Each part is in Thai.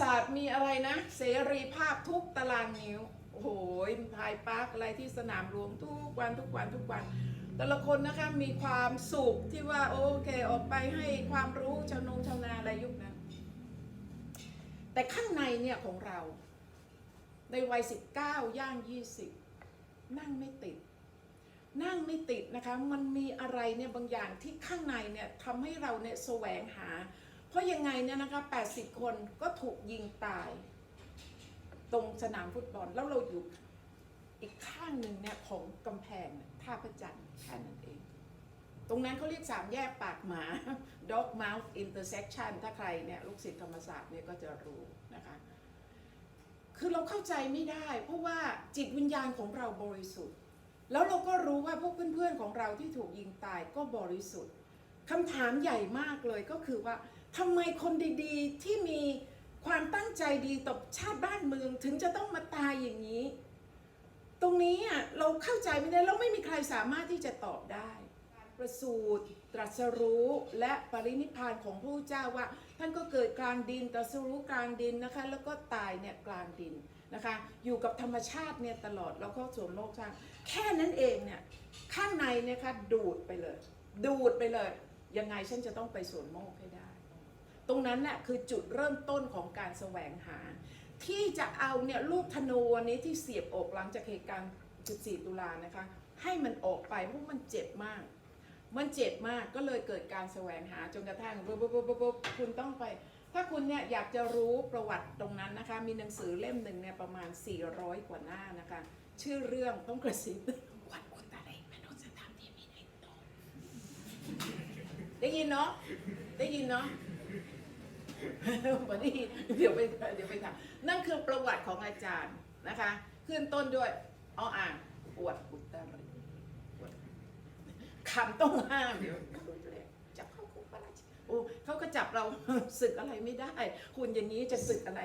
ศาสตร์มีอะไรนะ เสรีภาพทุกตารางนิ้ว โอ้โหพายปาร์คอะไรที่สนามหลวงทุกวันทุกวันทุกวัน แต่ละคนนะคะมีความสุขที่ว่าโอเคออกไปให้ความรู้ชาวนงชาวนาอะไรยุคนั้น แต่ข้างในเนี่ยของเรา ในวัย 19 ย่าง 20 นั่งไม่ติด นั่งไม่ติดนะคะ มันมีอะไรเนี่ยบางอย่างที่ข้างในเนี่ยทำให้เราเนี่ยแสวงหา เพราะยังไงเนี่ยนะคะ 80 คนก็ถูกยิงตาย ตรงสนามฟุตบอลแล้วเราอยู่อีกข้างหนึ่งเนี่ยของกำแพงท่าพระจันทร์แค่นั้นเอง ตรงนั้นเขาเรียกสามแยกปากหมา dog mouth intersection ถ้าใครเนี่ยลูกศิษย์ธรรมศาสตร์เนี่ยก็จะรู้นะคะ คือเราเข้าใจไม่ได้ เพราะว่าจิตวิญญาณของเราบริสุทธิ์ แล้วเราก็รู้ว่าพวกเพื่อนๆของเราที่ถูกยิงตายก็บริสุทธิ์คำถามใหญ่มากเลยก็คือว่า ทำไมคนดีๆที่มีความตั้งใจดีต่อชาติบ้านเมืองถึงจะต้องมาตายอย่างนี้ ตรงนี้อะเราเข้าใจไม่ได้แล้วไม่มีใครสามารถที่จะตอบได้ การประสูติตรัสรู้และปรินิพานของพระพุทธเจ้าว่า ท่านก็เกิดกลางดินตรัสรู้กลางดินนะคะ แล้วก็ตายเนี่ยกลางดินนะคะ อยู่กับธรรมชาติเนี่ยตลอดแล้วก็สวนโลกสร้างแค่นั้นเองเนี่ยข้างในเนี่ยคะดูดไปเลย ดูดไปเลย ยังไงฉันจะต้องไปสวนโมกให้ได้ ตรงนั้นน่ะคือจุดเริ่มต้นของการแสวงหา ที่จะเอาเนี่ยลูกธนูอันนี้ที่เสียบอกหลังจากเหตุการณ์ 14 ตุลานะคะ ให้มันออกไปเพราะมันเจ็บมาก มันเจ็บมากก็เลยเกิดการแสวงหาจนกระทั่งปุ๊บปุ๊บปุ๊บคุณต้องไป ถ้าคุณเนี่ยอยากจะรู้ประวัติตรงนั้นนะคะ มีหนังสือเล่มหนึ่งเนี่ยประมาณ 400 กว่าหน้านะคะ ชื่อเรื่องต้องกระซิบวัดอุตรมนุษยธรรมที่มีในตนได้ยินเนาะได้ยินเนาะ วันนี้เดี๋ยวไปเดี๋ยวไปถามนั่นคือประวัติของอาจารย์นะคะ ขึ้นต้นด้วยอ้ออ่างอวดอุตริคำต้องห้ามเดี๋ยวจับเข้าคุกปะรโอ้เขาก็จับเราศึกอะไรไม่ได้ คุณอย่างนี้จะศึกอะไร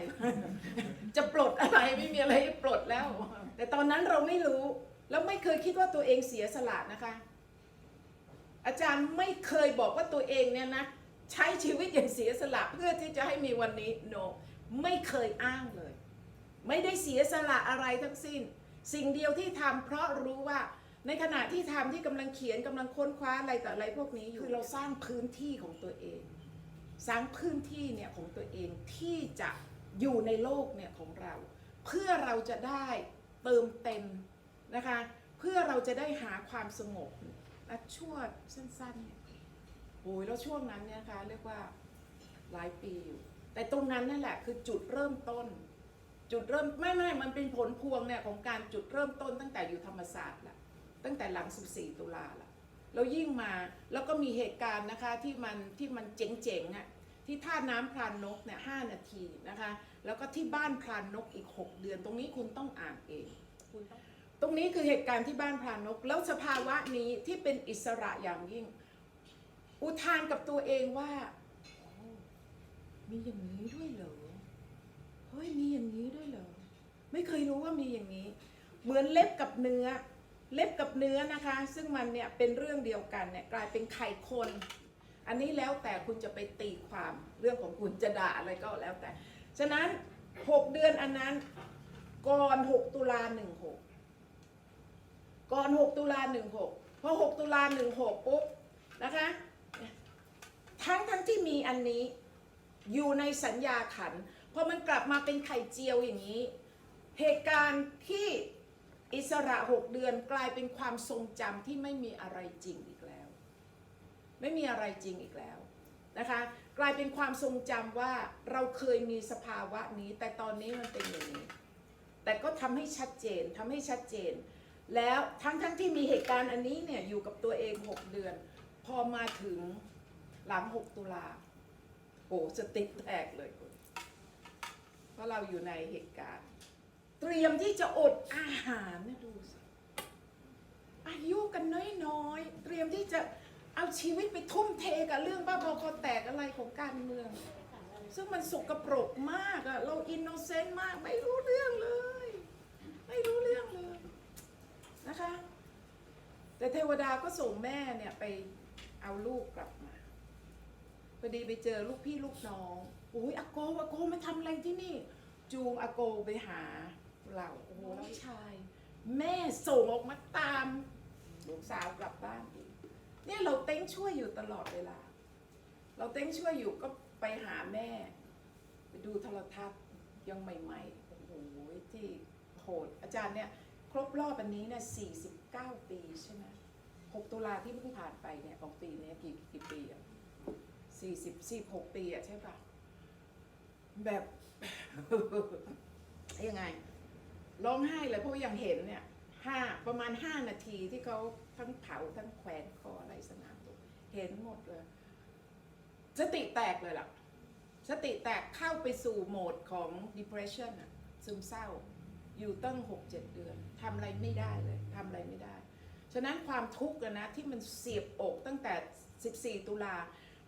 จะปลดอะไรไม่มีอะไรปลดแล้ว แต่ตอนนั้นเราไม่รู้ แล้วไม่เคยคิดว่าตัวเองเสียสละนะคะ อาจารย์ไม่เคยบอกว่าตัวเองเนี่ยนะ ใช้ชีวิตอย่างเสียสละเพื่อที่จะให้มีวันนี้ no ไม่เคยอ้างเลย ไม่ได้เสียสละอะไรทั้งสิ้น สิ่งเดียวที่ทำเพราะรู้ว่าในขณะที่ทำที่กำลังเขียนกำลังค้นคว้าอะไรต่ออะไรพวกนี้อยู่คือเราสร้างพื้นที่ของตัวเอง สร้างพื้นที่เนี่ยของตัวเองที่จะอยู่ในโลกเนี่ยของเรา เพื่อเราจะได้เติมเต็มนะคะ เพื่อเราจะได้หาความสงบนะชั่วสั้นๆเนี่ย โอ้ยแล้วช่วงนั้นเนี่ยนะคะเรียกว่าหลายปีอยู่ แต่ตรงนั้นนั่นแหละคือจุดเริ่มต้น จุดเริ่มไม่ไม่มันเป็นผลพวงเนี่ยของการจุดเริ่มต้นตั้งแต่อยู่ธรรมศาสตร์ละตั้งแต่หลัง 14 ตุลาละแล้วยิ่งมาแล้วก็มีเหตุการณ์นะคะที่มันที่มันเจ๋งๆอะที่ท่าน้ำพรานนกเนี่ยหนาทีนะคะ แล้วก็ที่บ้านพรานนกอีก 6 เดือน ตรงนี้คุณต้องอ่านเองคุณต้องตรงนี้คือเหตุการณ์ที่บ้านพรานนก แล้วสภาวะนี้ที่เป็นอิสระอย่างยิ่ง อุทานกับตัวเองว่าโอ้มีอย่างนี้ด้วยเหรอ เฮ้ย มีอย่างนี้ด้วยเหรอ ไม่เคยรู้ว่ามีอย่างนี้ เหมือนเล็บกับเนื้อ เล็บกับเนื้อนะคะ ซึ่งมันเนี่ยเป็นเรื่องเดียวกันเนี่ยกลายเป็นไข่คน อันนี้แล้วแต่คุณจะไปตีความเรื่องของคุณจะด่าอะไรก็แล้วแต่ ฉะนั้น6เดือนอันนั้นก่อน6ตุลา16ก่อน6ตุลา16พอ6ตุลา16ปุ๊บนะคะ ทั้งทั้งที่มีอันนี้อยู่ในสัญญาขันพอมันกลับมาเป็นไข่เจียวอย่างนี้ เหตุการณ์ที่อิสระหกเดือนกลายเป็นความทรงจำที่ไม่มีอะไรจริงอีกแล้ว ไม่มีอะไรจริงอีกแล้วนะคะ กลายเป็นความทรงจำว่าเราเคยมีสภาวะนี้ แต่ตอนนี้มันเป็นอย่างนี้ แต่ก็ทำให้ชัดเจนทำให้ชัดเจน แล้วทั้งทั้งที่มีเหตุการณ์อันนี้เนี่ยอยู่กับตัวเอง 6 เดือน พอมาถึง หลัง 6 ตุลาโอ้สติแตกเลยคุณเพราะเราอยู่ในเหตุการณ์ เตรียมที่จะอดอาหารนะดูสิอายุกันน้อยๆ เตรียมที่จะเอาชีวิตไปทุ่มเทกับเรื่องบ้าบอคอแตกอะไรของการเมือง ซึ่งมันสกปรกมากอะเราอินโนเซนต์มากไม่รู้เรื่องเลย ไม่รู้เรื่องเลยนะคะ แต่เทวดาก็ส่งแม่เนี่ยไปเอาลูกกลับมา อดีไปเจอลูกพี่ลูกน้องโอ้ยอาโกอาโกมาทำอะไรที่นี่ จูงอาโกไปหาเราโอ้โหแล้วชาย แม่ส่งออกมาตามลูกสาวกลับบ้านอีกเนี่ยเราเต้งช่วยอยู่ตลอดเวลา เราเต้งช่วยอยู่ก็ไปหาแม่ ไปดูโทรทัศน์ยังใหม่ๆโอ้โหที่โหดอาจารย์เนี่ยครบรอบอันนี้เนี่ย49 ปีใช่ไหม6ตุลาที่เพิ่งผ่านไปเนี่ยของปีเนี้ยกี่กี่ปีอะ 40 46ปีอะใช่ปะแบบ ยังไง ร้องไห้เลยเพราะว่ายังเห็นเนี่ยห้าประมาณ5นาทีที่เขาทั้งเผาทั้งแขวนคออะไรสนามตัวเห็นหมดเลย สติแตกเลยล่ะ สติแตกเข้าไปสู่โหมดของ depression อะซึมเศร้า อยู่ตั้ง6-7เจ็ดเดือนทำอะไรไม่ได้เลยทำอะไรไม่ได้ ฉะนั้นความทุกข์นะที่มันเสียบอกตั้งแต่ 14 ตุลา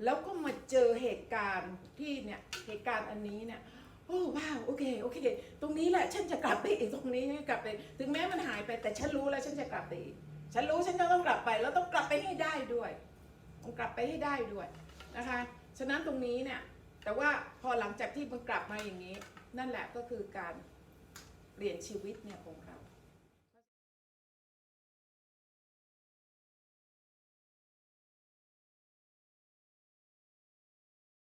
แล้วก็มาเจอเหตุการณ์ที่เนี่ยเหตุการณ์อันนี้เนี่ยโอ้ว้าวโอเคโอเคตรงนี้แหละฉันจะกลับไปอีกตรงนี้กลับไป ถึงแม้มันหายไปแต่ฉันรู้แล้วฉันจะกลับไปอีกฉันรู้ฉันจะต้องกลับไปแล้วต้องกลับไปให้ได้ด้วยต้องกลับไปให้ได้ด้วยนะคะฉะนั้นตรงนี้เนี่ยแต่ว่าพอหลังจากที่มันกลับมาอย่างนี้ นั่นแหละก็คือการเปลี่ยนชีวิตเนี่ยของเรา